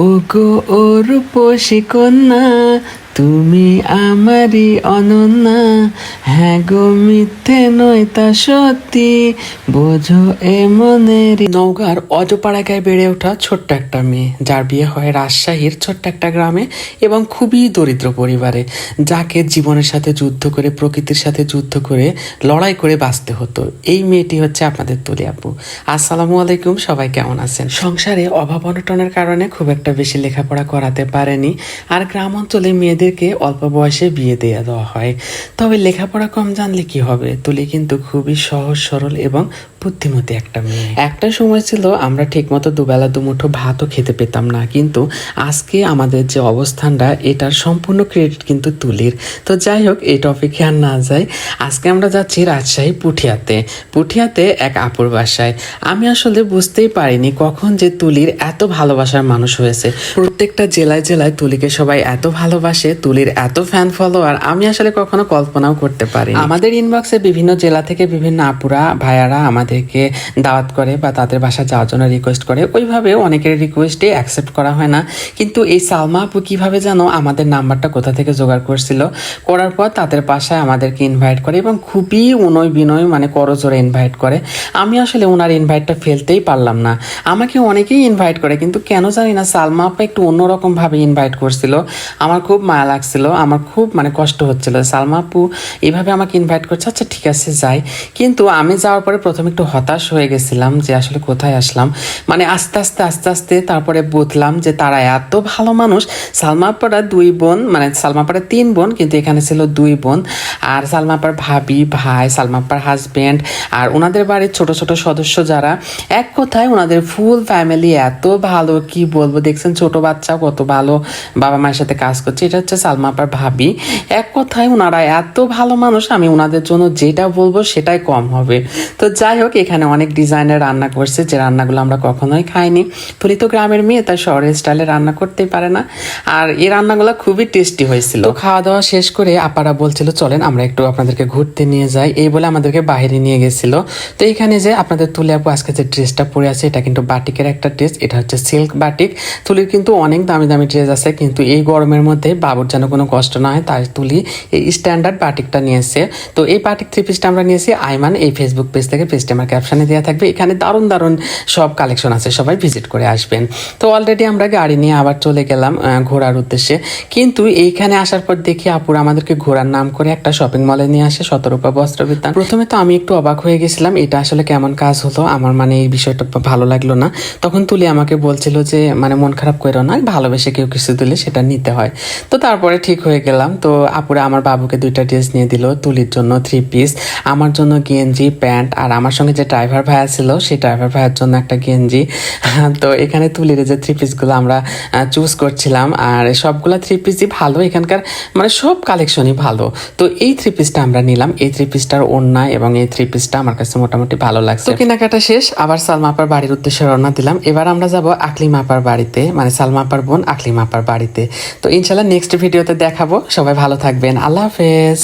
ওগো ওর পোষে কন্যা তুমি আমারই অনন্যা। হ্যাঁ গো, মিথ্যে নয় তা সত্যি। বোঝো এ মনের নওগাঁর অজপাড়াগায় বেড়ে ওঠা ছোট্ট একটা মেয়ে। যার বিয়ে হয় রাজশাহীর ছোট্ট একটা গ্রামে এবং খুবই দরিদ্র পরিবারে। যাকে জীবনের সাথে যুদ্ধ করে, প্রকৃতির সাথে যুদ্ধ করে, লড়াই করে বাঁচতে হতো। এই মেয়েটি হচ্ছে আপনাদের তুলি আপু। আসসালামু আলাইকুম, সবাই কেমন আছেন? সংসারে অভাব অনটনের কারণে খুব একটা বেশি লেখাপড়া করাতে পারেনি। আর গ্রাম অঞ্চলে মেয়েদেরকে অল্প বয়সে বিয়ে দেওয়া দেওয়া হয়। তবে লেখাপড়া কম জানলে কি হবে? তুলি কিন্তু খুবই সহজ, সরল এবং বুদ্ধিমতী একটা মেয়ে। একটা সময় ছিল আমরা ঠিকমতো দুবেলা দুমুঠো ভাতও খেতে পেতাম না কিন্তু আজকে আমাদের যে অবস্থানটা এটার সম্পূর্ণ ক্রেডিট কিন্তু তুলির। তো যাই হোক এই টপিকে আর না যাই আজকে আমরা যাচ্ছি রাজশাহী পুঠিয়াতে। পুঠিয়াতে এক আপুর বাসায়। আমি আসলে বুঝতেই পারিনি কখন যে তুলির এত ভালোবাসার মানুষ হয়েছে। প্রত্যেকটা জেলায় জেলায় তুলিকে সবাই এত ভালোবাসে তুলির এত ফ্যান ফলোয়ার আমি আসলে কখনো কল্পনাও করতে পারি আমাদের ইনবক্সে বিভিন্ন জেলা থেকে বিভিন্ন আপুরা ভাইয়ারা আমাদেরকে দাওয়াত করে বা তাদের বাসা যাওয়ার জন্য রিকোয়েস্ট করে। ওইভাবে অনেকের রিকোয়েস্টে অ্যাকসেপ্ট করা হয় না। কিন্তু এই সালমা আপু কীভাবে জানো আমাদের নাম্বারটা কোথা থেকে জোগাড় করছিল? করার পর তাদের বাসায় আমাদেরকে ইনভাইট করে এবং খুবই উনয় বিনয় মানে করজোরে ইনভাইট করে। আমি আসলে ওনার ইনভাইটটা ফেলতেই পারলাম না। আমাকে অনেকেই ইনভাইট করে, কিন্তু কেন জানি না সালমা আপা একটু অন্যরকমভাবে ইনভাইট করছিল। আমার খুব মায়া লাগছিল, আমার খুব মানে কষ্ট হচ্ছিল। সালমা আপু এইভাবে আমাকে ইনভাইট করছে? আচ্ছা ঠিক আছে, যাই। কিন্তু আমি যাওয়ার পরে প্রথমে হতাশ হয়ে গেছিলাম যে আসলে কোথায় আসলাম। মানে আস্তে আস্তে আস্তে আস্তে তারপরে বুঝলাম যে তারা এত ভালো মানুষ। সালমাপাড়া দুই বোন মানে সালমাপাড়া তিন বোন, কিন্তু এখানে ছিল দুই বোন। আর সালমাপার ভাবি, ভাই সালমাপার হাজবেন্ড আর ওনাদের বাড়ির ছোট ছোট সদস্য যারা, এক কথায় ওনাদের ফুল ফ্যামিলি এত ভালো, কি বলব? দেখছেন ছোট বাচ্চা কত ভালো, বাবা মায়ের সাথে কাজ করছে। এটা হচ্ছে সালমাপার ভাবি। এক কথায় ওনারা এত ভালো মানুষ, আমি ওনাদের জন্য যেটা বলব সেটাই কম হবে। তো যাই হোক এখানে অনেক ডিজাইনের রান্না করছে যে রান্নাগুলো আমরা কখনোই খাইনি। তুলি তো গ্রামের মেয়ে তার শহরের স্টাইলে রান্না করতেই পারে না। আর এই রান্নাগুলো খুবই টেস্টি হয়েছিল। খাওয়া দাওয়া শেষ করে আপারা বলছিল, চলেন, আমরা একটু আপনাদেরকে ঘুরতে নিয়ে যাই। এই বলে আমাদেরকে বাইরে নিয়ে গেছিল। তো এখানে যে আপনাদের তুলে আপু আজকে যে ড্রেসটা পরে আছে, এটা কিন্তু বাটিকের একটা ড্রেস, এটা হচ্ছে সিল্ক বাটিক। তুলির কিন্তু অনেক দামি দামি ড্রেস আছে, কিন্তু এই গরমের মধ্যে বাবুর যেন কোনো কষ্ট না হয়, তাই তুলি এই স্ট্যান্ডার্ড বাটিকটা নিয়েছে। তো এই বাটিক থ্রি পিসটা আমরা নিয়েছি, আইমান, এই ফেসবুক পেজ থেকে পেজটা আমার ক্যাপশনে দেওয়া থাকবে। এখানে দারুণ দারুণ সব কালেকশন আছে, সবাই ভিজিট করে আসবেন। তো অলরেডি আমরা গাড়ি নিয়ে আবার চলে গেলাম ঘোরার উদ্দেশ্যে। কিন্তু এইখানে আসার পর দেখি আপুর আমাদেরকে ঘোরার নাম করে একটা শপিং মলে নিয়ে আসে শতরূপা বস্ত্র বিতান প্রথমে তো আমি একটু অবাক হয়ে গেছিলাম, এটা আসলে কেমন কাজ হলো, আমার মানে এই বিষয়টা ভালো লাগল না। তখন তুলি আমাকে বলছিল যে মানে মন খারাপ করো না, ভালোবেসে কেউ কিছু দিলে সেটা নিতে হয়। তো তারপরে ঠিক হয়ে গেলাম, তো আপুরা আমার বাবুকে দুইটা ড্রেস নিয়ে দিল, তুলির জন্য থ্রি পিস আমার জন্য গেঞ্জি, প্যান্ট, আর আমার সঙ্গে যে ড্রাইভার ভাইয়া ছিল, সেই ড্রাইভার ভাইয়ের জন্য একটা গেঞ্জি। তো এখানে তুলির যে থ্রি পিসগুলো আমরা চুজ করছিলাম, আর সবগুলা থ্রি পিসই ভালো, এখানকার মানে সব কালেকশনই ভালো। তো এই থ্রি পিসটা আমরা নিলাম, এই থ্রি পিসটার ওড়না এবং এই থ্রি পিসটা আমার কাছে মোটামুটি ভালো লাগছে। তো কেনাকাটা শেষ, আবার সালমাপার বাড়ির উদ্দেশ্যে রওনা দিলাম। এবার আমরা যাব আকলিমা আপার বাড়িতে মানে সালমাপার বোন আকলিমা আপার বাড়িতে। তো ইনশাল্লাহ নেক্সট ভিডিওতে দেখাবো। সবাই ভালো থাকবেন। আল্লাহ হাফেজ।